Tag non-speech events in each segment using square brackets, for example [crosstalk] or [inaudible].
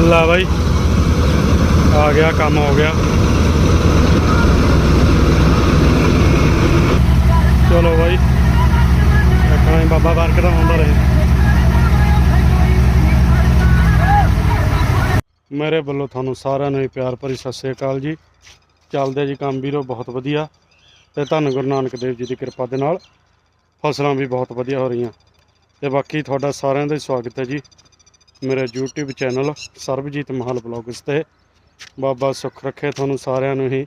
ਲਾ ਬਾਈ। ਆ ਗਿਆ, ਕੰਮ ਹੋ ਗਿਆ। ਚਲੋ ਬਾਈ। ਰੱਖਣਾ ਹੀ ਬਾਬਾ ਬਰਕਤ ਹੁੰਦਾ ਰਹੇ। ਮੇਰੇ ਵੱਲੋਂ ਤੁਹਾਨੂੰ ਸਾਰਿਆਂ ਨੂੰ ਹੀ ਪਿਆਰ ਭਰੀ ਸਤਿ ਸ੍ਰੀ ਅਕਾਲ ਜੀ। ਚੱਲਦੇ ਜੀ ਕੰਮ ਵੀਰੋ, ਬਹੁਤ ਵਧੀਆ। ਤੇ ਧੰਨ ਗੁਰੂ ਨਾਨਕ ਦੇਵ ਜੀ ਦੀ ਕਿਰਪਾ ਦੇ ਨਾਲ ਫਸਲਾਂ ਵੀ ਬਹੁਤ ਵਧੀਆ ਹੋ ਰਹੀਆਂ। ਤੇ ਬਾਕੀ ਤੁਹਾਡਾ ਸਾਰਿਆਂ ਦਾ ਹੀ ਸਵਾਗਤ ਹੈ ਜੀ। ਮੇਰਾ YouTube channel Sarabjit Mahal vlogs ਤੇ ਬਾਬਾ ਸੁੱਖ ਰੱਖੇ ਤੁਹਾਨੂੰ ਸਾਰਿਆਂ ਨੂੰ ਹੀ।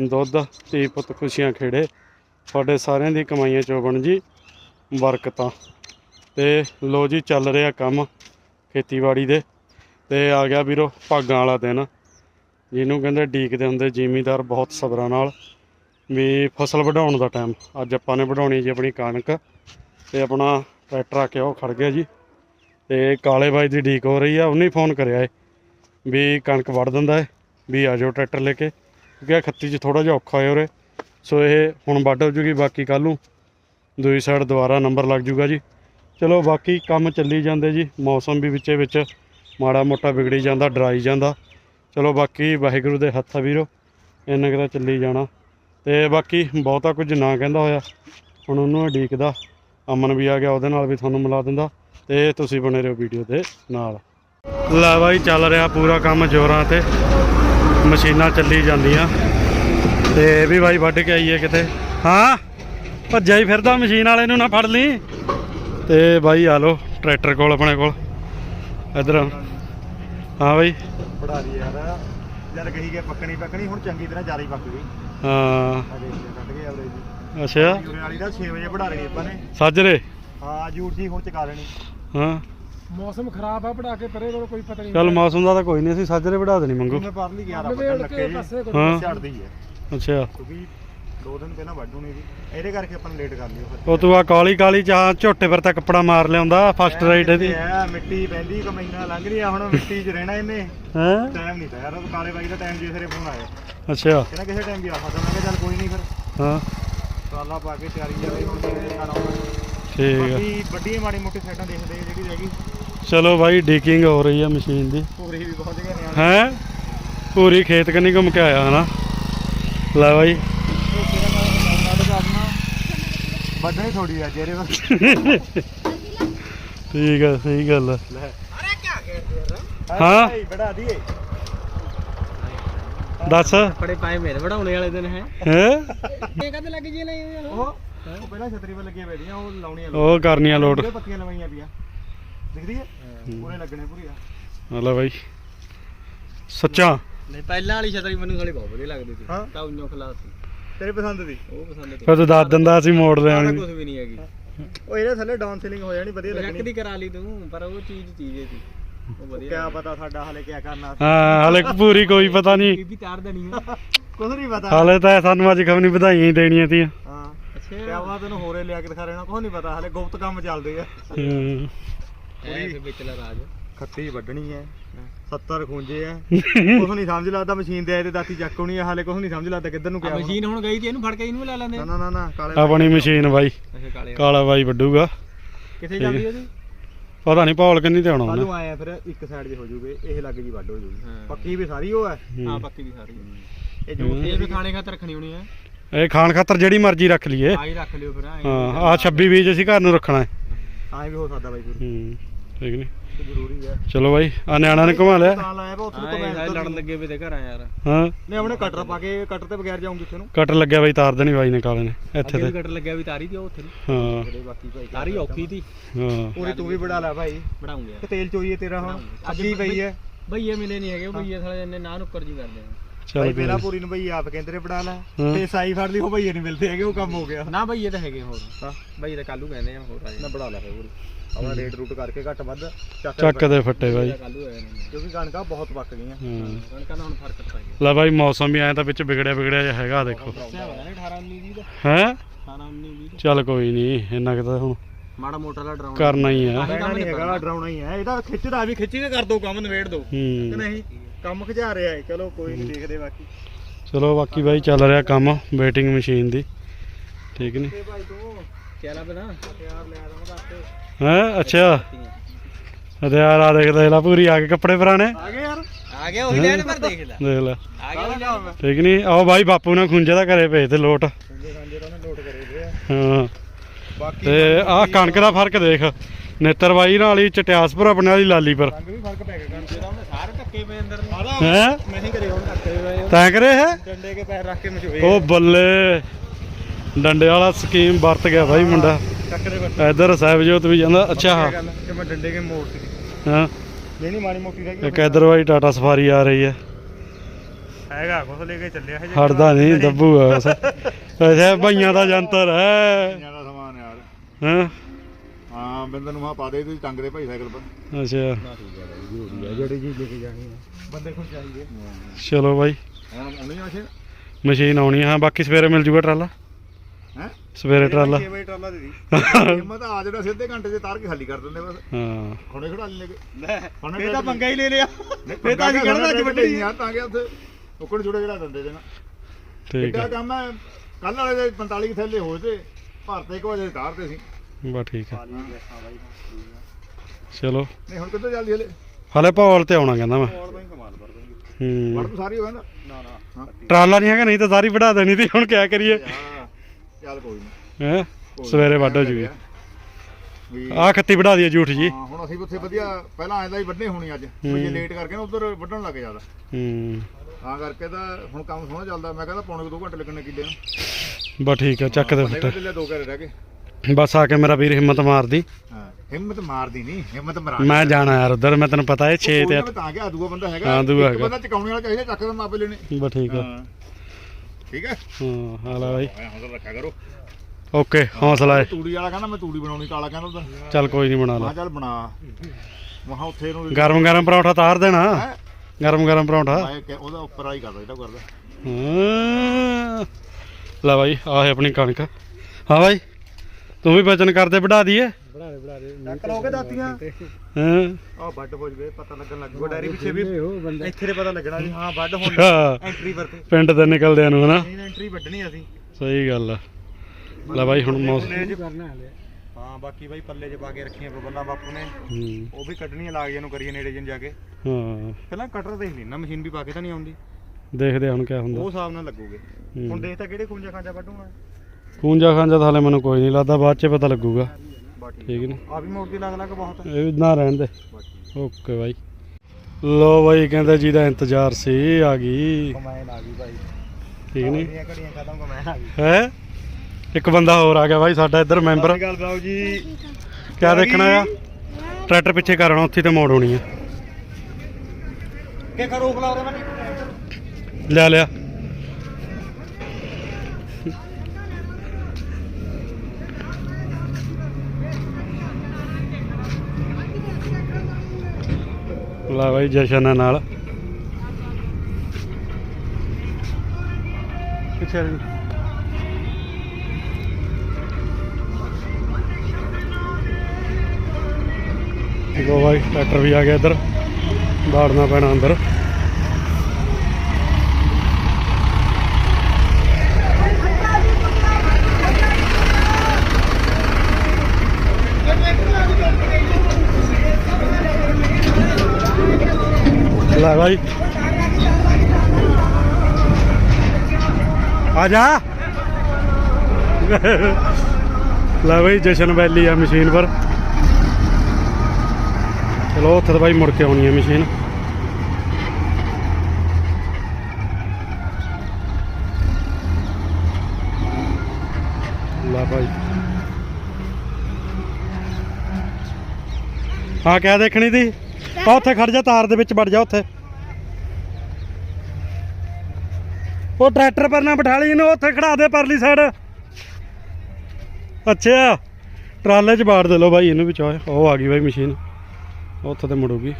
ਦੁੱਧ, ਧੀ ਪੁੱਤ ਖੁਸ਼ੀਆਂ ਖੇੜੇ। ਤੁਹਾਡੇ ਸਾਰਿਆਂ ਦੀ ਕਮਾਈਆਂ ਚੋਂ ਬਣ ਜੀ ਬਰਕਤਾਂ ਤੇ। ਲੋ ਜੀ, ਚੱਲ ਰਿਹਾ ਕੰਮ ਖੇਤੀਬਾੜੀ ਦੇ। ਤੇ ਆ ਗਿਆ ਵੀਰੋ ਭਾਗਾਂ ਵਾਲਾ ਦਿਨ। ਜਿਹਨੂੰ ਕਹਿੰਦੇ ਡੀਕਦੇ ਹੁੰਦੇ ਜ਼ਿਮੀਦਾਰ ਬਹੁਤ ਸਬਰਾਂ ਨਾਲ। ਵੀ ਫਸਲ ਵਢਾਉਣ ਦਾ ਟਾਈਮ ਅੱਜ ਆਪਾਂ ਨੇ ਵਢਾਉਣੀ ਜੀ ਆਪਣੀ ਕਣਕ ਤੇ ਆਪਣਾ ਟਰੈਕਟਰ ਆ ਕੇ ਉਹ ਖੜ ਗਿਆ ਜੀ। ਤੇ ਕਾਲੇ ਬਾਈ ਦੀ ਡੀਕ ਹੋ ਰਹੀ ਆ, ਉਹਨੇ ਫੋਨ ਕਰਿਆ ਏ ਵੀ ਕਣਕ ਵੜ ਦਿੰਦਾ ਏ, ਵੀ ਆ ਜਾਓ ਟਰੈਕਟਰ ਲੈ ਕੇ। ਕਿਉਂਕਿ ਖੱਤੀ 'ਚ ਥੋੜਾ ਜਿਹਾ ਔਖਾ ਹੋਇਆ ਉਰੇ। ਸੋ ਇਹ ਹੁਣ ਵੱਢ ਹੋ ਜੂਗੀ, ਬਾਕੀ ਕੱਲ ਨੂੰ ਦੂਜੀ ਸਾਈਡ ਦੁਬਾਰਾ ਨੰਬਰ ਲੱਗ ਜੂਗਾ ਜੀ। ਚਲੋ, ਬਾਕੀ ਕੰਮ ਚੱਲੀ ਜਾਂਦੇ ਜੀ, ਮੌਸਮ ਵੀ ਵਿੱਚੇ ਵਿੱਚ ਮਾੜਾ ਮੋਟਾ ਵਿਗੜੀ ਜਾਂਦਾ, ਡਰਾਈ ਜਾਂਦਾ। ਚਲੋ, ਬਾਕੀ ਵਾਹਿਗੁਰੂ ਦੇ ਹੱਥ ਆ ਵੀਰੋ, ਇੰਨਾ ਕੁ ਚੱਲੀ ਜਾਣਾ। ਤੇ ਬਾਕੀ ਬਹੁਤਾ ਕੁਝ ਨਾ ਕਹਿੰਦਾ ਹੋਇਆ। ਹੁਣ ਉਹਨੂੰ ਉਡੀਕਦਾ ਅਮਨ ਵੀ ਆ ਗਿਆ, ਉਹਦੇ ਨਾਲ ਵੀ ਤੁਹਾਨੂੰ ਮਿਲਾ ਦਿੰਦਾ। ਤੇ ਤੁਸੀਂ ਬਣੇ ਰਹੋ ਵੀਡੀਓ ਦੇ ਨਾਲ। ਲੈ ਬਾਈ ਚੱਲ ਰਿਹਾ ਪੂਰਾ ਕੰਮ ਜ਼ੋਰਾਂ ਤੇ। ਮਸ਼ੀਨਾਂ ਚੱਲੀ ਜਾਂਦੀਆਂ। ਤੇ ਇਹ ਵੀ ਬਾਈ ਵੱਢ ਕੇ ਆਈਏ ਕਿਤੇ। ਹਾਂ ਭੱਜਿਆ ਹੀ ਫਿਰਦਾ ਮਸ਼ੀਨ ਵਾਲੇ ਨੂੰ ਨਾ ਫੜ ਲਈ। ਤੇ ਬਾਈ ਆ ਲੋ ਟਰੈਕਟਰ ਕੋਲ ਆਪਣੇ ਕੋਲ। ਇਧਰ ਹਾਂ ਬਾਈ। ਬੜਾ ਯਾਰ। ਜਦ ਕਹੀ ਗਏ ਪੱਕਣੀ ਪੱਕਣੀ ਹੁਣ ਚੰਗੀ ਤਰ੍ਹਾਂ ਜਾਰੀ ਪੱਕ ਗਈ। ਹਾਂ। ਅੱਛਾ। ਯੂਰੇ ਵਾਲੀ ਦਾ 6 ਵਜੇ ਬੜਾ ਰਹੀ ਆਪਾਂ ਨੇ। ਸਾਜਰੇ। ਹਾਂ ਜੂਟ ਜੀ ਹੁਣ ਚਕਾ ਲੈਣੀ। ਹਾਂ। ਮੌਸਮ ਖਰਾਬ ਆ ਪੜਾ ਕੇ ਪਰੇ ਕੋਲ ਕੋਈ ਪਤਾ ਨਹੀਂ ਚੱਲ ਮੌਸਮ ਦਾ ਤਾਂ ਕੋਈ ਨਹੀਂ ਅਸੀਂ ਸਾਜਰੇ ਵਢਾ ਦੇਣੀ ਮੰਗੂ। ਮੈਂ ਪਰ ਲਈ ਗਿਆ ਪੱਕਣ ਉੜ ਲੱਗੇ ਜੀ। ਹਾਂ। ਛੱਡਦੀ ਹੈ। ਅੱਛਾ। ਕਿਉਂਕਿ ਦੋ ਦਿਨ ਪਹਿਲਾਂ ਵੱਢੂ ਨਹੀਂ ਜੀ ਇਹਦੇ ਕਰਕੇ ਆਪਾਂ ਨੂੰ ਲੇਟ ਕਰ ਲਿਓ ਫਿਰ। ਉਹ ਤੂੰ ਆ ਕਾਲੀ ਕਾਲੀ ਚਾਹ ਝੋਟੇ ਪਰ ਤਾਂ ਕੱਪੜਾ ਮਾਰ ਲਿਆਉਂਦਾ ਫਸਟ ਰਾਈਟ ਇਹਦੀ। ਮਿੱਟੀ ਪੈਂਦੀ ਕਮੈਨਾ ਲੰਘ ਰਹੀ ਆ ਹੁਣ ਮਿੱਟੀ 'ਚ ਰਹਿਣਾ ਇਹਨੇ। ਹੈ? ਟਾਈਮ ਨਹੀਂ ਤਾਂ ਯਾਰ ਉਹ ਕਾਲੇ ਬਾਈ ਦਾ ਟਾਈਮ ਜੇ ਸਿਰੇ ਫੋਨ ਆਇਆ। ਅੱਛਾ। ਕਹਿੰਦਾ ਕਿਸੇ ਟਾਈਮ ਵੀ ਆ ਸਕਦਾ। ਮੈਂ ਕਿਹਾ ਚੱਲ ਕੋਈ ਨਹੀਂ ਫਿਰ। ਹਾਂ। ਟਰਾਲਾ ਪਾ ਕੇ ਤਿਆਰੀ ਜਾਵੇ ਹੁਣ ਦੇਖਦੇ ਆ ਠੀਕ ਆ। ਬਾਕੀ ਵੱਡੀ ਮਾੜੀ ਮੋਟੀ ਸਾਈਡਾਂ ਦੇਖਦੇ ਆ ਜਿਹੜੀ ਰਹਿ ਗਈ। ਚਲੋ ਬਾਈ ਡੀਕਿੰਗ ਹੋ ਰਹੀ ਆ ਮਸ਼ੀਨ ਦੀ। ਪੂਰੀ ਵੀ ਪਹੁੰਚ ਗਏ ਨਿਆਣੇ। ਹੈ? ਪੂਰੀ ਖੇਤ ਕੰਨੀ ਘੁੰਮ ਕੇ ਆਇਆ ਹਨਾ। ਲੈ ਬਾਈ। ਵੱਡਾ ਹੀ ਥੋੜੀ ਆ ਜਿਹੜੇ ਬਸ ਠੀਕ ਆ ਸਹੀ ਗੱਲ ਆ। ਲੈ। ਹਾਂ। ਬੜਾ ਦੀਏ ਦੱਸ। ਬੜੇ ਪਾਏ ਮੇਰੇ ਵੜਾਉਣੇ ਵਾਲੇ ਦਿਨ ਹੈ? ਹੈ? ਇਹ ਕਦ ਲੱਗ ਜੀ ਨਹੀਂ ਉਹ ਉਹ ਪਹਿਲਾਂ ਛਤਰੀ 'ਤੇ ਲੱਗੀਆਂ ਪਈਆਂ ਉਹ ਲਾਉਣੀਆਂ ਉਹ ਕਰਨੀਆਂ ਲੋਡ ਉਹਦੇ ਪੱਤੀਆਂ ਲਵਾਈਆਂ ਪਈਆਂ। ਦਿਖਦੀ ਹੈ? ਪੂਰੇ ਲੱਗਣੇ ਪੂਰੀ ਆ। ਲੈ ਬਾਈ। ਸੱਚਾ। ਨਹੀਂ ਪਹਿਲਾਂ ਵਾਲੀ ਛਤਰੀ ਮੈਨੂੰ ਸਾਲੀ ਬਹੁਤ ਵਧੀਆ ਲੱਗਦੀ ਸੀ। ਹਾਂ? ਤਾਂ ਉਈਓ ਖਲਾਸ ਸੀ। ਤੇਰੇ ਪਸੰਦ ਦੀ? ਉਹ ਪਸੰਦ ਤੇ ਫਿਰ ਤੂੰ ਦੱਸ ਦਿੰਦਾ ਅਸੀਂ ਮੋੜ ਲਿਆਣੀ ਕੁਝ ਵੀ ਨਹੀਂ ਹੈਗੀ। ਉਹ ਇਹਦੇ ਥੱਲੇ ਡਾਊਨ ਸੀਲਿੰਗ ਹੋ ਜਾਣੀ ਵਧੀਆ ਲੱਗਣੀ। ਦੀ ਕਰਾ ਲਈ ਤੂੰ ਪਰ ਉਹ ਚੀਜ਼ ਚੀਜ਼ ਹੀ ਸੀ ਉਹ ਵਧੀਆ ਕਿਆ ਪਤਾ ਸਾਡਾ ਹਲੇ ਕਿਆ ਕਰਨਾ। ਸੀ ਹਾਂ ਹਲੇ ਪੂਰੀ ਕੋਈ ਪਤਾ ਨਹੀਂ। ਬੀਬੀ ਤਾਰ ਦੇਣੀ ਹੈ ਕੁਝ ਨਹੀਂ ਪਤਾ। ਹਾਲੇ ਤਾਂ ਸਾਨੂੰ ਅੱਜ ਖਬਰ ਨਹੀਂ ਵਧਾਈਆਂ ਹੀ ਦੇਣੀਆਂ ਤੀਆਂ। ਹਾਂ। ਅੱਛਾ। ਕਿਆ ਤੈਨੂੰ ਹੋਰੇ ਲਿਆ ਕੇ ਦਿਖਾ ਰਹਿਣਾ ਕੁਝ ਨਹੀਂ ਪਤਾ ਹਲੇ ਗੁਪਤ ਕੰਮ ਚੱਲਦੇ ਆ। ਹੂੰ। ਇਹ ਫਿਰ ਵਿਚਲਾ ਰਾਜ। ਖੱਤੀ ਵੱਢਣੀ ਐ 70 ਖੂੰਜੇ ਐ। [laughs] ਕੁਝ ਨਹੀਂ ਸਮਝ ਲੱਗਦਾ ਮਸ਼ੀਨ ਦੇ ਆਏ ਤੇ ਦਾਤੀ ਚੱਕ ਹੋਣੀ ਐ ਹਾਲੇ ਕੁਝ ਨਹੀਂ ਸਮਝ ਲੱਗਦਾ ਕਿੱਧਰ ਨੂੰ ਆ ਕਿਆ ਹੋਣਾ। ਮਸ਼ੀਨ ਹੁਣ ਗਈ ਤੇ ਇਹਨੂੰ ਫੜ ਕੇ ਇਹਨੂੰ ਵੀ ਲਾ ਲੈਂਦੇ ਨਾ ਨਾ ਨਾ ਨਾ ਕਾਲੇ ਆਪਣੀ ਮਸ਼ੀਨ ਬਾਈ। ਅੱਛਾ ਕਾਲੇ ਕਾਲਾ ਬਾਈ ਵੱਡੂਗਾ ਕਿੱਥੇ ਜਾਂਦੀ ਉਹਦੀ ਪਤਾ ਨਹੀਂ ਭੌਲ ਕਿੰਨੀ ਤੇ ਆਉਣਾ ਉਹਨੇ। ਕੱਲੂ ਆਏ ਆ ਫਿਰ ਇੱਕ ਸਾਈਡ 'ਤੇ ਹੋ ਜੂਗੇ ਇਹ ਲੱਗ ਜੀ ਵੱਢ ਹੋ ਜੂਗੀ। ਪੱਕੀ ਵੀ ਸਾਰੀ ਉਹ ਐ? ਹਾਂ। ਪੱਕੀ ਦੀ ਸਾਰੀ। ਇਹ ਜੂਟ ਇਹ ਵੀ ਖਾਣੇ ਖਾਤਰ ਰੱਖਣੀ ਹੋਣੀ ਹੈ ਇਹ ਖਾਣ ਖਾਤਰ ਜਿਹੜੀ ਮਰਜ਼ੀ ਰੱਖ ਲਈਏ। ਆਹੀ ਰੱਖ ਲਿਓ ਫਿਰ ਹਾਂ ਆ 26 ਬੀਜ ਅਸੀਂ ਘਰ ਨੂੰ ਰੱਖਣਾ ਹੈ। ਐਂ ਵੀ ਹੋ ਸਕਦਾ ਬਾਈ ਫਿਰ। ਹੂੰ ਠੀਕ ਨਹੀਂ ਜ਼ਰੂਰੀ ਐ ਚਲੋ ਬਾਈ ਆ ਨਿਆਣਾ ਨੇ ਘੁਮਾ ਲਿਆ। ਤਾਂ ਲਾਇਆ ਉੱਥੇ ਤੋਂ ਹਾਂ ਮੈਂ ਲੜਨ ਲੱਗੇ ਵੇ ਤੇ ਘਰਾਂ ਯਾਰ। ਹਾਂ। ਨਹੀਂ ਆਪਣੇ ਕਟਰ ਪਾ ਕੇ ਕਟਰ ਤੇ ਬਗੈਰ ਜਾਊਂਗੀ ਉੱਥੇ ਨੂੰ। ਕੱਟ ਲੱਗਿਆ ਬਾਈ ਤਾਰ ਦੇਣੀ ਬਾਈ ਨੇ ਕਾਲੇ ਨੇ ਇੱਥੇ ਤੇ ਵੀ ਕੱਟ ਲੱਗਿਆ ਵੀ ਤਾਰੀ ਦੀ ਉਹ ਉੱਥੇ। ਹਾਂ। ਜਿਹੜੇ ਬਾਕੀ ਭਾਈ ਤਾਰੀ ਔਖੀ ਤੀ। ਹਾਂ। ਪੂਰੀ ਤੂੰ ਵੀ ਬੜਾ ਲੈ ਭਾਈ। ਬਣਾਉਂਗੇ ਕਿ ਤੇਲ ਚੋਈ ਐ ਤੇਰਾ ਹੁਣ। ਪਈ ਐ ਭਈਏ ਮਿਲੇ ਨਹੀਂ ਹੈਗੇ ਉਹ ਭਈਏ ਸਾਲੇ ਇੰਨੇ ਨਾ ਨੁੱਕਰ ਜੀ ਕਰਦੇ ਆ ਚੱਲ ਭਾਈ ਨੀ। ਪੂਰੀ ਨੂੰ ਭਈ ਆਪ ਕਹਿੰਦੇ ਨੇ ਬੜਾ ਲੈ। ਤੇ ਸਾਈ ਫੜ ਲਈ ਉਹ ਭਈਏ ਨਹੀਂ ਮਿਲਦੇ ਹੈਗੇ ਉਹ ਕੰਮ ਹੋ ਗਿਆ। ਨਾ ਭਈਏ ਤਾਂ ਹੈਗੇ ਹੋਰ। ਹਾਂ। ਭਈਏ ਤਾਂ ਕੱਲੂ ਕਹਿੰਦੇ ਆ ਹੋਰ ਆ ਨਾ ਬੜਾ ਲੈ ਫਿਰ ਪੂਰੀ। ਆਪਣਾ ਰੇਟ ਰੂਟ ਕਰਕੇ ਘੱਟ ਵੱਧ ਚੱਕ ਚੱਕ ਦੇ ਫੱਟੇ। ਨੇ ਕਿਉਂਕਿ ਕਣਕਾਂ ਬਹੁਤ ਪੱਕ ਗਈਆਂ। ਕਣਕਾਂ ਦਾ ਹੁਣ ਫ਼ਰਕ ਪੈ ਗਿਆ ਲੈ ਬਾਈ ਮੌਸਮ ਵੀ ਐਂ ਤਾਂ ਵਿੱਚ ਵਿਗੜਿਆ ਵਿਗੜਿਆ ਜਿਹਾ ਹੈਗਾ ਦੇਖੋ। ਦੱਸਿਆ ਹੋਇਆ ਨੇ 18 19 20 ਦਾ। ਹੈ? 18 19 20 ਦਾ। ਚੱਲ ਕੋਈ ਨਹੀਂ ਇੰਨਾ ਕੁ ਤਾਂ ਹੁਣ ਮਾੜਾ ਮੋਟਾ ਦਾ ਡਰਾਉਣਾ। ਕਰਨਾ ਹੀ ਆ। ਕਹਿਣਾ ਨਹੀਂ ਹੈਗਾ ਡਰਾਉਣਾ ਹੀ ਹੈ ਇਹਦਾ ਖਿੱਚਦਾ ਵੀ ਖਿੱਚੀ ਕੇ ਕਰ ਦੋ ਕੰਮ ਨਵੇੜ ਦੋ। ਕਿ ਨਹੀਂ? ਕੰਮ ਖਿਚਾ ਰਿਹਾ ਹੈ ਚਲੋ ਕੋਈ ਨਹੀਂ ਦੇਖਦੇ ਬਾਕੀ। ਚਲੋ ਬਾਕੀ ਬਾਈ ਚੱਲ ਰਿਹਾ ਕੰਮ ਵੇਟਿੰਗ ਮਸ਼ੀਨ ਦੀ। ਠੀਕ ਨਹੀਂ ਤੇ ਭਾਈ ਤੂੰ ਬਣਾ ਹਥਿਆਰ ਹੈ? ਅੱਛਾ। ਯਾਰ ਆ ਦੇਖ ਦੇਖ ਲਾ ਪੂਰੀ ਆ ਕੇ ਕੱਪੜੇ ਪੁਰਾਣੇ। ਆ ਗਏ ਯਾਰ। ਆ ਗਿਆ ਉਹੀ ਲੈਣ ਪਰ ਦੇਖ ਲੈ। ਦੇਖ ਲੈ। ਆ ਗਿਆ। ਠੀਕ ਨਹੀਂ ਆਓ ਬਾਈ ਬਾਪੂ ਨਾਲ ਖੁੰਝੇ ਦਾ ਘਰੇ ਭੇਜ ਤੇ ਲੋਟ ਤਾਂ ਆ। ਹਾਂ। ਬਾਕੀ ਤੇ ਆਹ ਕਣਕ ਦਾ ਫ਼ਰਕ ਦੇਖ। ਨੇਤਰ ਬਾਈ ਨਾਲ ਹੀ ਚਟਿਆਸਪੁਰ ਆਪਣੇ ਵਾਲੀ ਲਾਲੀ ਪਰ ਰੰਗ ਵੀ ਫ਼ਰਕ ਪੈ ਗਿਆ ਕਣਕ ਜਿਹੜਾ ਉਹਨੇ ਸਾਰੇ ਧੱਕੇ ਪਏ ਅੰਦਰ ਨੂੰ। ਆਦਾ ਹੈ? ਮੈਂ ਹੀ ਕਰੇ ਹੁਣ ਧੱਕੇ ਵੇ ਤੈਂ ਕਰੇ ਹੈ? ਡੰਡੇ ਕੇ ਪੈਰ ਰੱਖ ਕੇ ਮਚੋਏ ਉਹ ਬੱਲੇ। ਡੰਡੇ ਵਾਲਾ ਸਕੀਮ ਵਰਤ ਗਿਆ ਬਾਈ ਮੁੰਡਾ। ਇਧਰ ਸਾਹਿਬਜੋਤ ਵੀ ਜਾਂਦਾ। ਅੱਛਾ। ਹਾਂ ਕਿ ਮੈਂ ਡੰਡੇ ਕੇ ਮੋੜਤੀ ਹਾਂ। ਨਹੀਂ ਨਹੀਂ ਮਾੜੀ ਮੋਟੀ ਰਹਿ ਗਈ ਇੱਕ ਇਧਰ ਬਾਈ ਟਾਟਾ ਸਫਾਰੀ ਆ ਰਹੀ ਹੈ। ਹੈਗਾ ਕੁਛ ਲੈ ਕੇ ਚੱਲਿਆ ਹੈ ਹਟਦਾ ਨਹੀਂ ਦੱਬੂ ਆ ਅੱਛਾ ਭਾਈਆਂ ਦਾ ਜੰਤਰ ਹੈ। ਦਾ ਸਮਾਨ ਯਾਰ। ਹਾਂ? ਹਾਂ ਬਿੰਦਰ ਨੂੰ ਮਾ ਪਾ ਦੇ ਤੁਸੀਂ ਟੰਗ ਦੇ ਭਾਈ ਸਾਈਕਲ ਪਰ ਅੱਛਾ। ਜਿਹੜੀ ਚੀਜ਼ ਲੈ ਕੇ ਜਾਣੀ ਹੈ ਬੰਦੇ ਕੋਲ ਚਾਹੀਏ ਚਲੋ ਬਾਈ। ਹੁਣ ਆਉਣੀ ਆ ਮਸ਼ੀਨ? ਮਸ਼ੀਨ ਆਉਣੀ ਆ, ਹਾਂ ਬਾਕੀ ਸਵੇਰੇ ਮਿਲ ਜੂਗਾ ਟਰਾਲਾ। ਹੈ? ਸਵੇਰੇ ਟਰਾਲਾ। 6 ਵਜੇ ਟਰਾਲਾ ਦੇ ਦੀ। ਹਿੰਮਤ ਆ ਜਿਹੜਾ ਸਿੱਧੇ ਘੰਟੇ 'ਚ ਤਾਰ ਕੇ ਖਾਲੀ ਕਰ ਦਿੰਦੇ ਬਸ। ਹਾਂ। ਹੁਣੇ ਖੜਾ ਲੈ ਕੇ। ਲੈ ਹੁਣ ਇਹ ਤਾਂ ਪੰਗਾ ਹੀ ਲੈ ਲਿਆ। ਫੇਰ ਤਾਂ ਅਸੀਂ ਕਹਿਣਾ ਅੱਜ ਵੱਡੀ। ਯਾਰ ਤਾਂ ਗਿਆ ਉੱਥੇ ਉੱਕੜ ਜੁੜੇ ਜਿਹੜਾ ਦਿੰਦੇ ਦੇਣਾ ਠੀਕ ਕਿੱਡਾ ਹੈ ਕੰਮ ਹੈ ਕੱਲ ਵਾਲੇ ਦੇ 45 ਕੁ ਥੈਲੇ ਹੋਏ ਤੇ ਭਾਰਤੇ ਇੱਕ ਵਜੇ ਤਾਰਦੇ ਸੀ। ਬਸ ਠੀਕ ਹੈ। ਚਲੋ। ਨਹੀਂ ਹੁਣ ਕਿੱਧਰ ਚੱਲਦੀ ਹਲੇ? ਹਲੇ ਭੌਲ ਤੇ ਆਉਣਾ ਕਹਿੰਦਾ ਮੈਂ। ਵੜ ਹੂੰ ਤੂੰ ਸਾਰੀ ਹੋ ਜਾਂਦਾ? ਨਾ ਨਾ। ਹਾਂ। ਟਰਾਲਾ ਨਹੀਂ ਹੈਗਾ ਨਹੀਂ ਤਾਂ ਸਾਰੀ ਵਢਾ ਦੇਣੀ ਤੀ ਹੁਣ ਕਿਆ ਕਰੀਏ? ਹਾਂ, ਚੱਲ ਕੋਈ ਨਹੀਂ ਹੈ? ਸਵੇਰੇ ਵੱਢ ਹੋ ਜੂਗੀ। ਵੀ ਆਹ ਖੱਤੀ ਵਢਾ ਦਈਏ ਝੂਠ ਜੀ। ਹਾਂ ਹੁਣ ਅਸੀਂ ਉੱਥੇ ਵਧੀਆ ਪਹਿਲਾਂ ਐਂ ਦਾ ਹੀ ਵੱਢਣੇ ਹੋਣੀ ਅੱਜ। ਜੇ ਲੇਟ ਕਰਕੇ ਨਾ ਉਧਰ ਵੱਢਣ ਲੱਗ ਜਾਂਦਾ। ਹੂੰ। ਤਾਂ ਕਰਕੇ ਤਾਂ ਹੁਣ ਕੰਮ ਸੋਹਣਾ ਚੱਲਦਾ। ਮੈਂ ਕਹਿੰਦਾ ਪੌਣੇ 2 ਘੰਟੇ ਲੱਗਣੇ ਕਿੱਲੇ ਨੂੰ। ਬਸ ਠੀਕ ਹੈ ਚੱਕ ਦੇ ਫੱਟੇ। ਕਿੱਲੇ ਦੋ ਘਰੇ ਰਹਿ ਗਏ। ਬਸ ਆ ਕੇ ਮੇਰਾ ਵੀਰ ਹਿੰਮਤ ਮਾਰਦੀ। ਹਾਂ ਹਿੰਮਤ ਮਾਰਦੀ ਨਹੀਂ ਹਿੰਮਤ ਮਰਾ ਮੈਂ ਜਾਣਾ ਯਾਰ ਉਧਰ ਮੈਂ ਤੈਨੂੰ ਪਤਾ ਹੈ 6 ਤੇ ਤੇ ਤਾਂ ਗਿਆ ਦੂਆ ਬੰਦਾ ਹੈਗਾ। ਹਾਂ, ਦੂਆ ਹੈਗਾ। ਬੰਦਾ ਚਕਾਉਣੇ ਵਾਲਾ ਚਾਹੀਦਾ ਚੱਕ ਦੇ ਮਾਪੇ ਲੈਣੇ। ਬਸ ਠੀਕ ਹਾਂ। ਠੀਕ ਹੈ ਹਾਂ ਹਾਲਾ ਬਾਈ। ਹੌਸਲਾ ਰੱਖਿਆ ਕਰੋ। ਓਕੇ ਹੌਸਲਾ ਹੈ। ਤੂੜੀ ਵਾਲਾ ਕਹਿੰਦਾ ਮੈਂ ਤੂੜੀ ਬਣਾਉਣੀ ਕਾਲਾ ਕਹਿੰਦਾ ਚੱਲ ਕੋਈ ਨਹੀਂ ਬਣਾ ਲਾ। ਚੱਲ ਬਣਾ। ਮਹਾ ਉੱਥੇ ਇਹਨੂੰ ਗਰਮ ਗਰਮ ਪਰੌਂਠਾ ਤਾਰ ਦੇਣਾ? ਗਰਮ ਗਰਮ ਪਰੌਂਠਾ। ਉਹਦਾ ਉੱਪਰ ਵਾਲਾ ਹੀ ਕਰਦਾ ਜਿਹੜਾ ਕਰਦਾ। ਹਾਂ। ਲੈ ਬਾਈ ਆਹ ਆਪਣੀ ਕਣਕ। ਹਾਂ ਬਾਈ। ਤੂੰ ਵੀ ਵਚਨ ਕਰਦੇ ਵਢਾ ਦਈਏ। ਬਣਾ ਦੇ ਬਣਾ ਦੇ ਚੱਕ ਲਓਗੇ ਦਾਤੀਆਂ? ਹਾਂ। ਆ ਵੱਡ ਹੋ ਜਵੇ ਪਤਾ ਲੱਗਣ ਲੱਗ ਡੈਰੀ ਪਿੱਛੇ ਵੀ ਇੱਥੇ ਦੇ ਪਤਾ ਲੱਗਣਾ ਵੀ ਹਾਂ ਵੱਡ ਹੋਣ ਐਂਟਰੀ ਵਰਤੇ ਪਿੰਡ ਤੇ ਨਿਕਲਦਿਆਂ ਨੂੰ ਹਨਾ? ਨਹੀਂ ਐਂਟਰੀ ਵੱਢਣੀ ਅਸੀਂ। ਸਹੀ ਗੱਲ ਆ। ਲੈ ਬਾਈ ਹੁਣ ਮੌਸਮ ਕਰਨਾ ਹਲੇ। ਹਾਂ ਬਾਕੀ ਬਾਈ ਪੱਲੇ 'ਚ ਪਾ ਕੇ ਰੱਖੀਆਂ ਪ੍ਰਬੰਧਾਂ ਬਾਪੂ ਨੇ। ਉਹ ਵੀ ਕੱਢਣੀਆਂ ਲਾਗ ਨੂੰ ਕਰੀਏ ਨੇੜੇ ਜਨ ਜਾ ਕੇ। ਹਾਂ। ਪਹਿਲਾਂ ਕਟਰ ਦੇਖ ਲੈਣਾ ਮਸ਼ੀਨ ਵੀ ਪਾ ਕੇ ਤਾਂ ਨਹੀਂ ਆਉਂਦੀ। ਦੇਖਦੇ ਹਾਂ ਹੁਣ ਕਿਆ ਹੁੰਦਾ। ਉਹ ਹਿਸਾਬ ਨਾਲ ਲੱਗੂਗੇ। ਹੂੰ। ਹੁਣ ਦੇਖ ਤਾਂ ਕਿਹੜੇ ਖੁੰਝਾ ਖਾਂਜਾ ਵੱਢੂਗਾ। ਖੂੰਜਾ ਖਾਂਜਾ ਤਾਂ ਹਲੇ ਮੈਨੂੰ ਕੋਈ ਨਹੀਂ ਲੱਗਦਾ ਬਾਅਦ ਚ ਪਤਾ ਲੱਗੂਗਾ। ਠੀਕ ਨੀ? ਆ ਵੀ ਮੋੜਦੀ ਲੱਗ ਲੱਗ ਬਹੁਤ? ਇਹ ਨਾ ਰਹਿਣ ਦੇ। ਓਕੇ ਬਾਈ। ਲੋ ਬਾਈ ਕਹਿੰਦੇ ਜਿਹਦਾ ਇੰਤਜ਼ਾਰ ਸੀ ਆ ਗਈ। ਕਮੈਨ ਆ ਗਈ ਭਾਈ ਠੀਕ ਨਹੀਂ? ਘੜੀਆਂ ਖਤਮ ਕਮੈਨ ਆ ਗਈ। ਹੈ? ਇੱਕ ਬੰਦਾ ਹੋਰ ਆ ਗਿਆ ਬਾਈ ਸਾਡਾ ਇੱਧਰ ਮੈਂਬਰ। ਗੱਲ ਜੀ। ਦੇਖਣਾ ਆ? ਟਰੈਕਟਰ ਪਿੱਛੇ ਕਰਨਾ ਉੱਥੇ ਤੇ ਮੋੜ ਹੋਣੀ ਆ। ਕਿ ਕਰੋ ਖਲਾ ਰਹੇ ਮੈਂ? ਲਿਆ ਲਿਆ। ਲਾ ਬਾਈ ਜਸ਼ਨ ਨਾਲ। ਪਿੱਛੇ ਰਹਿ। ਬਾਈ, ਟਰੈਕਟਰ ਵੀ ਆ ਗਿਆ ਇੱਧਰ। ਬਾੜਨਾ ਪੈਣਾ ਅੰਦਰ। ਲੈ ਭਾਈ ਆ ਜਾ। ਲੈ ਭਾਈ ਜਸ਼ਨ ਵੈਲੀ ਆ ਮਸ਼ੀਨ ਪਰ। ਚਲੋ, ਉੱਥੇ ਤਾਂ ਭਾਈ ਮੁੜ ਕੇ ਆਉਣੀ ਹੈ ਮਸ਼ੀਨ। ਲੈ ਭਾਈ ਹਾਂ ਕਿਆ ਦੇਖਣੀ ਦੀ ਆ ਉੱਥੇ ਖੜ ਜਾ, ਤਾਰ ਦੇ ਵਿੱਚ ਵੜ ਜਾ ਉੱਥੇ। ਉਹ ਟਰੈਕਟਰ ਪਰ ਬਿਠਾ ਲਈ ਇਹਨੂੰ, ਉੱਥੇ ਖੜਾ ਦੇ ਪਰਲੀ ਸਾਈਡ ਅੱਛਾ, ਟਰਾਲੇ 'ਚ ਬਾੜ ਦੇ ਲੋ ਭਾਈ ਇਹਨੂੰ ਵੀ ਉਹ ਆ ਗਈ ਭਾਈ ਮਸ਼ੀਨ। ਉੱਥੇ ਤੇ ਮੁੜੂਗੀ।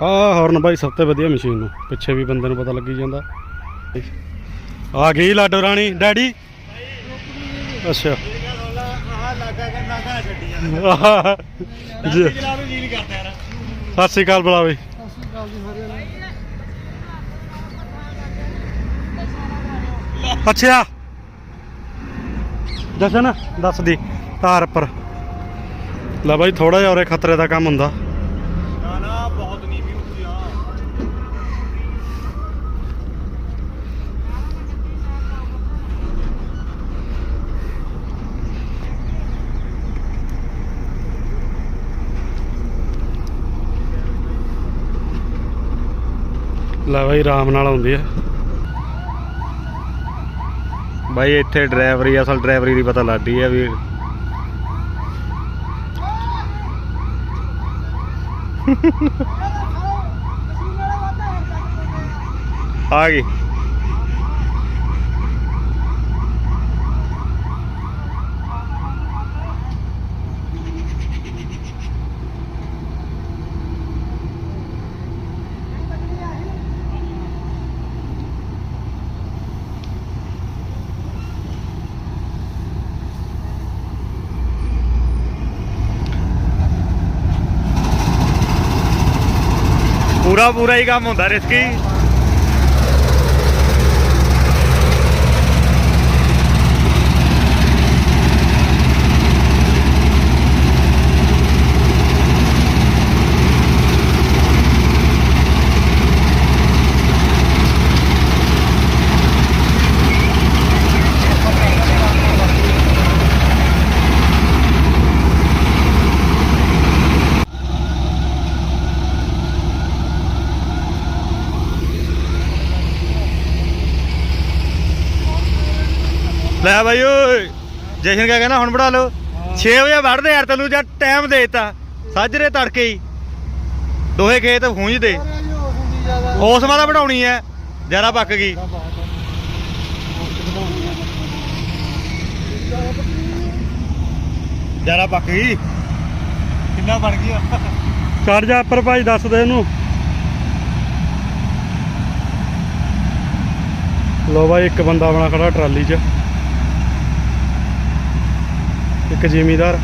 ਆਹ ਹੌਰਨ ਭਾਈ ਸਭ ਤੋਂ ਵਧੀਆ ਮਸ਼ੀਨ ਨੂੰ, ਪਿੱਛੇ ਵੀ ਬੰਦੇ ਨੂੰ ਪਤਾ ਲੱਗੀ ਜਾਂਦਾ। ਆ ਗਈ ਲਾਡੋ ਰਾਣੀ, ਡੈਡੀ? ਅੱਛਾ ਆਹ ਲੱਗਾ ਕਰਨਾ ਘਾ ਛੱਡੀਆਂ ਆਹ, ਜੀ। ਚਲਾ ਜੀ ਨਹੀਂ ਕਰਦਾ ਯਾਰ ਸਤਿ ਸ਼੍ਰੀ ਅਕਾਲ ਬੁਲਾਵੇ ਅੱਛਾ। ਜਸ਼ਨ, ਦੱਸ ਦੀ ਤਾਰ ਪਰ ਲੈ ਬਾਈ ਥੋੜਾ ਜਿਹਾ ਉਰੇ ਖਤਰੇ ਦਾ ਕੰਮ ਹੁੰਦਾ ਨਾ ਨਾ ਬਹੁਤ ਨੀਵੀਂ ਹੁੰਦੀ ਆ ਲੈ ਬਾਈ ਆਰਾਮ ਨਾਲ ਆਉਂਦੀ ਆ। ਬਾਈ ਇੱਥੇ ਡਰਾਈਵਰੀ ਅਸਲ ਡਰਾਈਵਰੀ ਦੀ ਪਤਾ ਲੱਗਦੀ ਆ ਵੀ [laughs] ਆ ਗਈ। ਪੂਰਾ ਪੂਰਾ ਹੀ ਕੰਮ ਹੁੰਦਾ ਰਿਸਕੀ ਲੈ ਬਾਈ ਓਏ ਜਸ਼ਨ ਕਿਆ ਕਹਿੰਦਾ ਹੁਣ ਵੜਾ ਲਓ। 6 ਵਜੇ ਵੜਦੇ ਯਾਰ ਤੈਨੂੰ ਜਾਂ ਟਾਈਮ ਦੇਤਾ। ਸਾਜਰੇ ਤੜਕੇ ਹੀ। ਦੋਹੇ ਖੇਤ ਖੂੰਜਦੇ ਉਸ ਮਾਦਾ ਵਢਾਉਣੀ ਐ ਜਰਾ ਪੱਕ ਗਈ। ਜਰਾ ਪੱਕ ਗਈ। ਕਿੰਨਾ ਬਣ ਗਿਆ? ਚੜ ਜਾ ਉੱਪਰ ਭਾਈ ਦੱਸ ਦੇ ਇਹਨੂੰ ਲੋ ਬਾਈ ਇੱਕ ਬੰਦਾ ਬਣਾ ਖੜਾ ਟਰਾਲੀ 'ਚ। ਇੱਕ ਜ਼ਿਮੀਦਾਰ।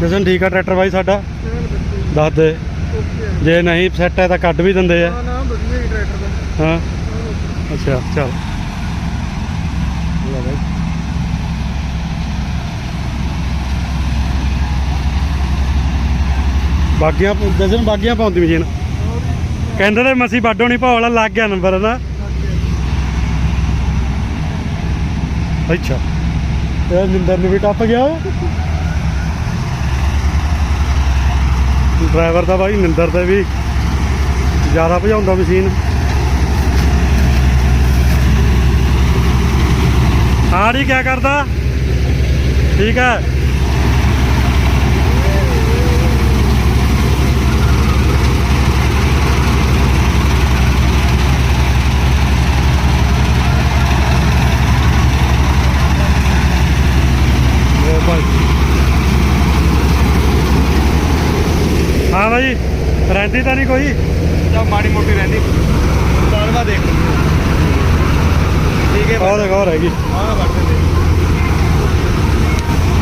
ਜਸਨ ਠੀਕ ਆ ਟਰੈਕਟਰ ਬਾਈ ਸਾਡਾ? ਦੱਸ ਦੇ। ਜੇ ਨਹੀਂ ਸੈੱਟ ਹੈ ਤਾਂ ਕੱਢ ਵੀ ਦਿੰਦੇ ਆ। ਨਾ ਵਧੀਆ ਹੀ ਟਰੈਕਟਰ ਦਾ। ਹਾਂ। ਅੱਛਾ ਚੱਲ। ਲਓ ਬਾਈ। ਬਾਗੀਆਂ ਜਸਨ ਬਾਗੀਆਂ ਪਾਉਂਦੀ ਮਸ਼ੀਨ। ਕਹਿੰਦੇ ਤੇ ਮਸੀ ਬਾਡੋ ਨਹੀਂ ਭਾਵਲਾ ਲੱਗ ਗਿਆ ਨੰਬਰ ਨਾ। ਅੱਛਾ। ਇਹ ਨਿੰਦਰ ਨੂੰ ਵੀ ਟੱਪ ਗਿਆ। ਡਰਾਈਵਰ ਦਾ ਬਾਈ ਨਿੰਦਰ ਤੇ ਵੀ ਜ਼ਿਆਦਾ ਭਜਾਉਂਦਾ ਮਸ਼ੀਨ। ਹਾੜੀ ਕਿਆ ਕਰਦਾ? ਠੀਕ ਹੈ ਲਓ ਭਾਈ ਹਾਂ ਭਾਈ ਰਹਿੰਦੀ ਤਾਂ ਨਹੀਂ ਕੋਈ। ਜਾਂ ਮਾੜੀ ਮੋਟੀ ਰਹਿੰਦੀ। ਸਾਲਵਾ ਦੇਖ ਠੀਕ ਹੈ ਗਈ ਆਹ ਵੜ ਦਿੰਦੇ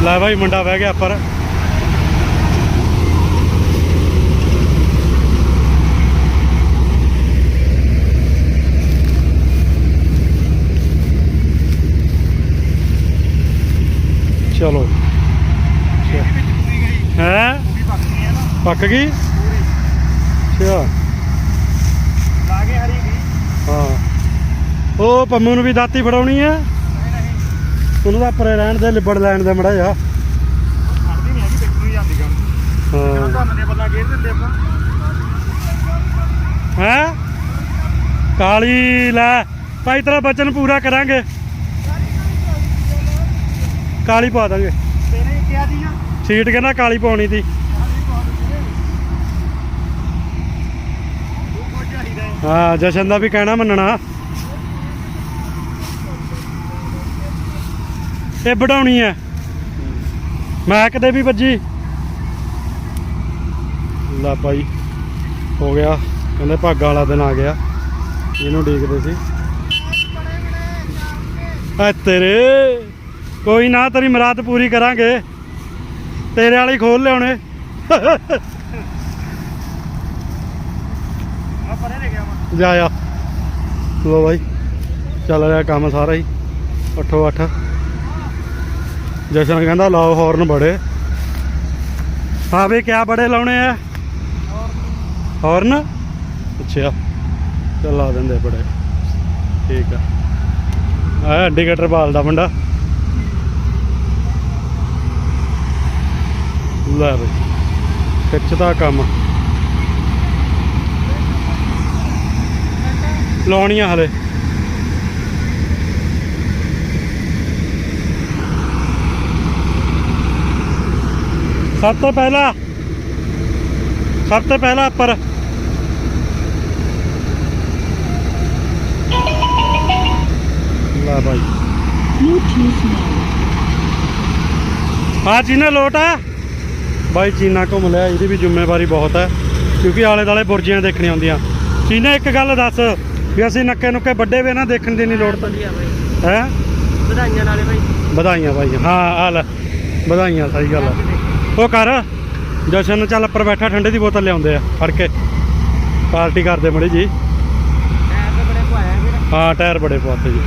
ਲੈ ਭਾਈ ਮੁੰਡਾ ਬਹਿ ਗਿਆ ਉੱਪਰ ਚਲੋ ਹੈ ਪੱਕ ਗਈ? ਅੱਛਾ। ਲਾਗੇ ਹਰੀ ਗਈ ਹਾਂ। ਉਹ ਪੰਮੂ ਨੂੰ ਵੀ ਦਾਤੀ ਫੜਾਉਣੀ ਆ? ਉਹਨੂੰ ਪਰੇ ਰਹਿਣ ਦੇ ਲਿਬੜ ਲੈਣ ਦੇ ਮੜਾ ਜਾ ਖੜਦੀ ਨਹੀਂ ਹੈਗੀ ਦੇਖਣ ਨੂੰ ਜਾਂਦੀ ਕੰਮ। ਹਾਂ। ਤੁਹਾਨੂੰ ਨੇ ਪਤਾ ਗੇਰ ਦਿੰਦੇ ਆਪਾਂ। ਹੈ? ਕਾਲੀ ਲੈ। ਭਾਈ ਤੇਰਾ ਬਚਨ ਪੂਰਾ ਕਰਾਂਗੇ। ਕਾਲੀ ਪਾ ਦਾਂਗੇ। ਤੇਰੇ ਕਿਹਾ ਦੀ ਆ ਸੀਟ ਕਹਿੰਦਾ ਕਾਲੀ ਪਾਉਣੀ ਤੀ ਉਹ ਕੋਈ ਚਾਹੀਦਾ ਹਾਂ, ਜਸ਼ਨ ਦਾ ਵੀ ਕਹਿਣਾ ਮੰਨਣਾ। ਇਹ ਵਡਾਉਣੀ ਐ ਮੈਂ ਕਦੇ ਵੀ ਵੱਜੀ। ਲਾ ਭਾਈ ਹੋ ਗਿਆ। ਕਹਿੰਦੇ ਭਾਗਾਂ ਵਾਲਾ ਦਿਨ ਆ ਗਿਆ। ਇਹਨੂੰ ਡੀਕਦੇ ਸੀ। ਆ ਤੇਰੇ, ਕੋਈ ਨਾ ਤੇਰੀ ਮੁਰਾਦ ਪੂਰੀ ਕਰਾਂਗੇ। ਤੇਰੇ ਵਾਲੀ ਖੋਲ ਲਿਆਉਣੇ ਆ ਪਰੇ ਲੈ ਗਿਆ ਮੈਂ ਜਾ ਆ। ਲੋ ਬਾਈ, ਚੱਲ ਰਿਹਾ ਕੰਮ ਸਾਰਾ ਹੀ। ਅੱਠੋ ਅੱਠ। ਜਸ਼ਨ ਕਹਿੰਦਾ ਲਾਓ ਹੌਰਨ ਬੜੇ। ਹਾਂ ਵੀ ਕਿਆ ਬੜੇ ਲਾਉਣੇ ਆ। ਹੌਰਨ ਅੱਛਾ, ਚੱਲ ਲਾ ਦਿੰਦੇ ਬੜੇ। ਠੀਕ ਆ। ਆ ਇੰਡੀਕੇਟਰ ਬਾਲਦਾ ਮੁੰਡਾ। ਲੈ ਬਈ, ਖਿੱਚਦਾ ਕੰਮ। ਲਾਉਣੀਆਂ ਹਲੇ। ਸਭ ਤੋਂ ਪਹਿਲਾਂ, ਸਭ ਤੋਂ ਪਹਿਲਾਂ ਉੱਪਰ। ਲਾ ਭਾਈ ਹਾਂ, ਚੀਨਾ ਲੋਟ ਆ। ਬਾਈ, ਚੀਨਾ ਘੁੰਮ ਲਿਆ, ਇਹਦੀ ਵੀ ਜ਼ਿੰਮੇਵਾਰੀ ਬਹੁਤ ਹੈ ਕਿਉਂਕਿ ਆਲੇ ਦਾਲੇ ਬੁਰਜੀਆਂ ਦੇਖਣੀਆਂ ਹੁੰਦੀਆਂ। ਚੀਨਾ, ਇੱਕ ਗੱਲ ਦੱਸ। ਵੀ ਅਸੀਂ ਨੱਕੇ ਨੁੱਕੇ ਵੱਡੇ ਵੇ ਨਾ ਦੇਖਣ ਦੀ ਨਹੀਂ ਲੋੜ। ਤਾਂ ਵਧੀਆ ਬਾਈ। ਹੈ? ਵਧਾਈਆਂ ਨਾਲੇ ਬਾਈ। ਵਧਾਈਆਂ ਭਾਈ ਹਾਂ ਆ ਲੈ। ਵਧਾਈਆਂ ਸਹੀ ਗੱਲ ਆ। ਉਹ ਕਰ। ਜਸ਼ਨ ਨੂੰ ਚੱਲ ਉੱਪਰ ਬੈਠਾ ਠੰਡੇ ਦੀ ਬੋਤਲ ਲਿਆਉਂਦੇ ਆ ਫੜ ਕੇ। ਪਾਰਟੀ ਕਰਦੇ ਮੜੀ ਜੀ ਟਾਇਰ ਤੇ ਬੜੇ ਪਾਇਆ ਵੀਰ। ਹਾਂ ਟਾਇਰ ਬੜੇ ਪਵਾਤੇ ਜੀ।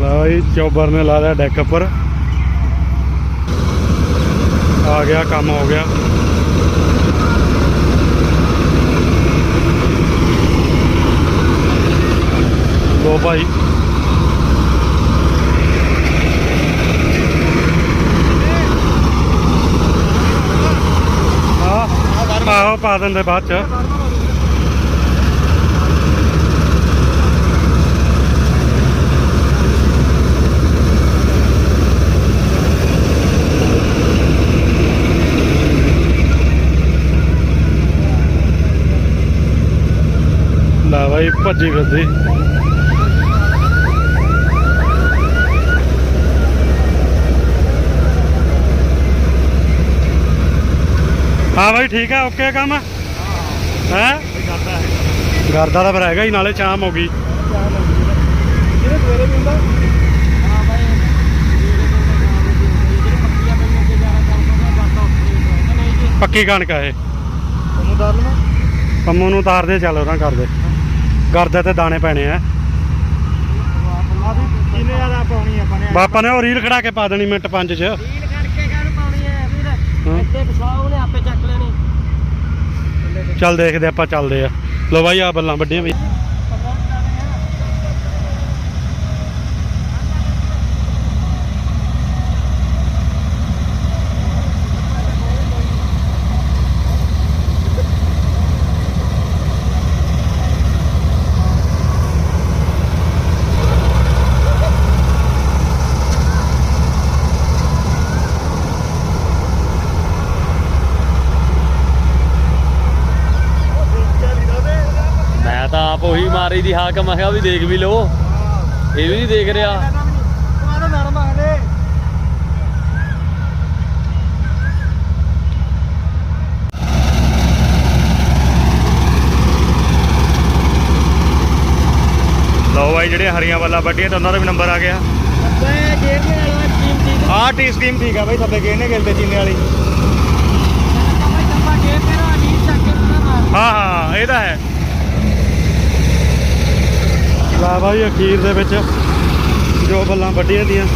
ਲਓ ਜੀ ਚੋਬਰ ਨੇ ਲਾ ਲਿਆ ਡੈਕ ਉੱਪਰ। ਆ ਗਿਆ ਕੰਮ ਹੋ ਗਿਆ। ਲੋ ਭਾਈ। ਆਹੋ ਪਾ ਦਿੰਦੇ ਬਾਅਦ ਚ। ਲੈ ਬਾਈ ਭੱਜੀ ਫਿਰਦੀ। ਹਾਂ ਬਾਈ ਠੀਕ ਹੈ ਓਕੇ ਕੰਮ? ਹੈ। ਕਰਦਾ ਤਾਂ ਫਿਰ ਹੈਗਾ ਹੀ ਨਾਲੇ ਸ਼ਾਮ ਹੋ ਗਈ। ਜਿਹੜੇ ਸਵੇਰੇ ਵੀ ਹੁੰਦਾ? ਪੱਕੀ ਕਣਕ ਆ ਇਹ। ਤੁਹਾਨੂੰ ਦਰ ਲਵਾਂ ਕੰਮੋਂ ਨੂੰ ਉਤਾਰਦੇ ਚੱਲ ਉਹਨਾਂ ਕਰਦੇ ਕਰਦੇ ਤੇ ਦਾਣੇ ਪੈਣੇ ਆ। ਆ ਵੀ ਕਿੰਨੇ ਜ਼ਿਆਦਾ ਪਾਉਣੀ ਆਪਾਂ ਨੇ ਬਾਪਾ ਨੇ ਉਹ ਰੀਲ ਖੜਾ ਕੇ ਪਾ ਦੇਣੀ ਮਿੰਟ ਪੰਜ ਚ। ਡੀਲ ਕਰਕੇ ਕਾਹ ਪਾਉਣੀ ਹੈ ਵੀਰ। ਇੱਥੇ ਪਸਾਹ ਉਹਨੇ ਆਪੇ ਚੱਕ ਚੱਲ ਦੇਖਦੇ ਆਪਾਂ ਚੱਲਦੇ ਆ। ਲੋ ਬਾਈ ਆ ਬੱਲਾਂ ਵੱਡੀਆਂ ਵੀ ਮੈਂ ਤਾਂ ਆਪ ਮਾਰੀ ਦੀ ਹਾਕ ਮੈਂ ਕਿਹਾ ਵੀ ਦੇਖ ਵੀ ਲਓ। ਇਹ ਵੀ ਨਹੀਂ ਦੇਖ ਰਿਹਾ। ਲਓ ਬਾਈ ਜਿਹੜੇ ਹਰੀਆਂ ਵਾਲਾ ਵੱਡੀਆਂ ਤਾਂ ਉਹਨਾਂ ਦਾ ਵੀ ਨੰਬਰ ਆ ਗਿਆ। ਅੱਬੇ ਗੇਰ ਦੇ ਨਾਲ ਟੀਮ ਦੀ ਆਹ ਟੀ ਸਕੀਮ ਠੀਕ ਆ ਬਾਈ ਥੱਲੇ ਕਿਹਨੇ ਗਿਲਦੇ ਚੀਨੇ ਵਾਲੀ। ਨਾ ਨੀਂ ਹਾਂ ਹਾਂ ਇਹ ਤਾਂ ਹੈ। ਲਾ ਬਾਈ ਅਖੀਰ ਦੇ ਵਿੱਚ ਜੋ ਬੱਲਾਂ ਵੱਡੀਆਂ ਦੀਆਂ।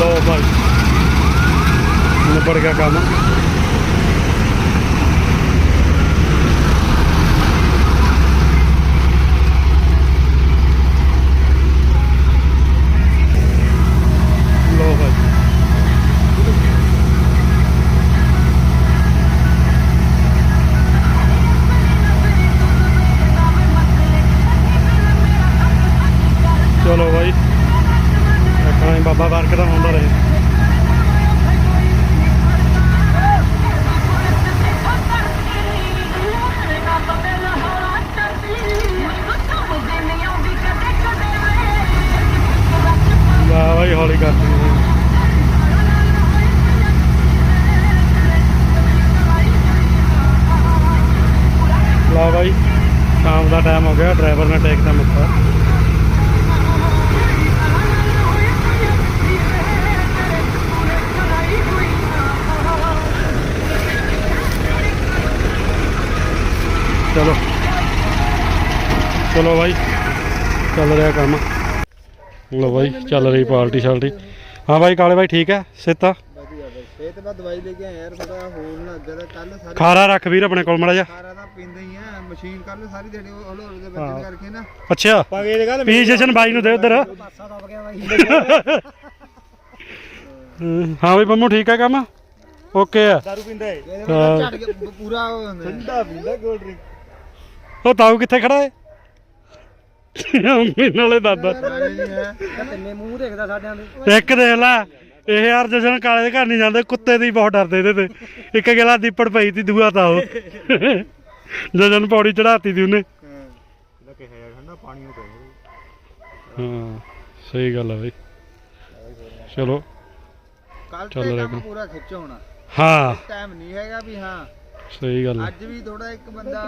ਲੋ ਭਾਈ ਨਿਬੜ ਗਿਆ ਕੰਮ। ਦਾ ਟਾਈਮ ਹੋ ਗਿਆ ਡਰਾਈਵਰ ਨੇ ਟੇਕ ਦਾ ਮੱਥਾ ਚਲੋ ਚਲੋ ਬਾਈ ਚੱਲ ਰਿਹਾ ਕੰਮ ਲੋ ਬਾਈ ਚੱਲ ਰਹੀ ਪਾਰਟੀ ਸ਼ਾਲਟੀ ਹਾਂ ਬਾਈ ਕਾਲੇ ਬਾਈ ਦਵਾਈ ਲੈ ਕੇ ਆਇਆ ਯਾਰ ਥੋੜਾ ਕੱਲ ਸਾਰੇ ਖਾਰਾ ਰੱਖ ਵੀਰ ਆਪਣੇ ਕੋਲ ਮੜਾ ਜਾ ਸਾਰਾ ਤਾਂ ਪੀਂਦਾ ਹੀ ਆ ਮਸ਼ੀਨ ਕੱਲ ਸਾਰੀ ਦਿਹਾੜੀ ਉਹ ਹਲੋ ਦੇ। ਬੱਚੇ ਕਰਕੇ ਨਾ। ਅੱਛਾ। ਪਾਗੇ ਇਹ ਗੱਲ ਪੀ ਜਸ਼ਨ ਬਾਈ ਨੂੰ ਦੇ ਉਧਰ। ਪਾਸਾ ਦਬ ਗਿਆ ਬਾਈ। ਹਾਂ ਬਈ ਪੰਮੂ ਠੀਕ ਹੈ ਕੰਮ? ਓਕੇ ਆ। ਦਾਰੂ ਪੀਂਦਾ ਏ। ਝੜ ਪ- ਪੂਰਾ। ਠੰਡਾ ਪੀਂਦਾ ਕੋਲਡ ਡਰਿੰਕ ਉਹ ਤਾਊ ਕਿੱਥੇ ਖੜਾ ਏ? ਮੇਰੇ ਨਾਲੇ ਦਾਦਾ। ਨਾਲੇ ਨਹੀਂ ਹੈ। ਤਿੰਨੇ ਮੂੰਹ ਦੇਖਦਾ ਸਾਡਿਆਂ ਦੇ। ਇੱਕ ਦੇਖ ਲੈ। ਇਹ ਯਾਰ ਜਸ਼ਨ ਕਾਲੇ ਦੇ ਘਰ ਨਹੀਂ ਜਾਂਦੇ ਕੁੱਤੇ ਦੀ ਬਹੁਤ ਡਰਦੇ ਇਹਦੇ ਤੇ। ਇੱਕ ਗਿਲਾ ਦੀਪੜ ਪਈ ਤੀ ਦੂਆ ਤਾਂ ਉਹ। ਜਸ਼ਨ ਪੌੜੀ ਚੜਾਤੀ ਦੀ ਉਹਨੇ। ਇਹਦਾ ਕਿਹਾ ਯਾਰ ਠੰਡਾ ਪਾਣੀ ਨੂੰ ਕਹਿੰਦੇ ਹਾਂ ਸਹੀ ਗੱਲ ਆ ਬਈ। ਚਲੋ। ਕੱਲ ਤੇ ਕੰਮ। ਪੂਰਾ ਖਿੱਚ ਹੋਣਾ। ਹਾਂ। ਟਾਈਮ ਨਹੀਂ ਹੈਗਾ ਵੀ ਹਾਂ। ਸਹੀ ਗੱਲ ਅੱਜ ਵੀ ਥੋੜਾ ਇੱਕ ਬੰਦਾ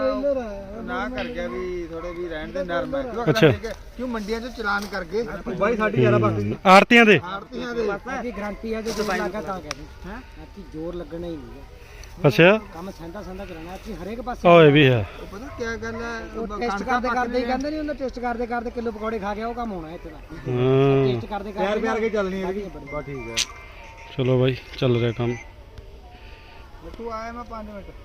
ਨਾ ਕਰ ਗਿਆ ਵੀ ਥੋੜੇ ਵੀ ਰਹਿਣ ਦੇ ਨਰਮ ਹੈ। ਕਿਉਂ ਅੱਛਾ। ਕਿਉਂ ਮੰਡੀਆਂ 'ਚ ਚਲਾਨ ਕਰ ਗਏ? ਬਾਈ ਸਾਡੀ ਯਾਰਾ ਬਾਕੀ ਆਰਤੀਆਂ ਦੇ। ਆਰਤੀਆਂ ਦੇ। ਬਾਕੀ ਗਰੰਟੀ ਆ ਜੇ ਜ਼ੋਰ ਲੱਗਾ ਤਾਂ ਕਹਿੰਦੇ ਹੈ? ਅੱਛੀ ਜ਼ੋਰ ਲੱਗਣਾ ਹੀ ਨਹੀਂ ਅੱਛਾ। ਕੰਮ ਸੈਂਦਾ ਸੈਂਦਾ ਕਰਾਣਾ ਅੱਛੀ ਹਰੇਕ ਪਾਸੇ ਓਏ ਵੀ ਹੈ। ਉਹ ਪਤਾ ਕੀ ਗੱਲ ਹੈ? ਉਹ ਟੈਸਟ ਕਰਦੇ ਕਰਦੇ ਹੀ। ਕਹਿੰਦੇ ਨਹੀਂ ਉਹਨਾਂ ਟੈਸਟ ਕਰਦੇ ਕਰਦੇ ਕਿਲੋ ਪਕੌੜੇ ਖਾ ਗਿਆ ਉਹ ਕੰਮ ਹੋਣਾ ਇੱਥੇ ਦਾ। ਹਾਂ। ਟੈਸਟ ਕਰਦੇ ਕਰਦੇ ਪਿਆਰ ਪਿਆਰ ਕੇ ਚੱਲਣੀ ਹੈ ਬਾ ਠੀਕ ਹੈ। ਚਲੋ ਬਾਈ ਚੱਲ ਰਿਹਾ ਕੰਮ। ਤੂੰ ਆਇਆ ਮੈਂ 5 ਮਿੰਟ।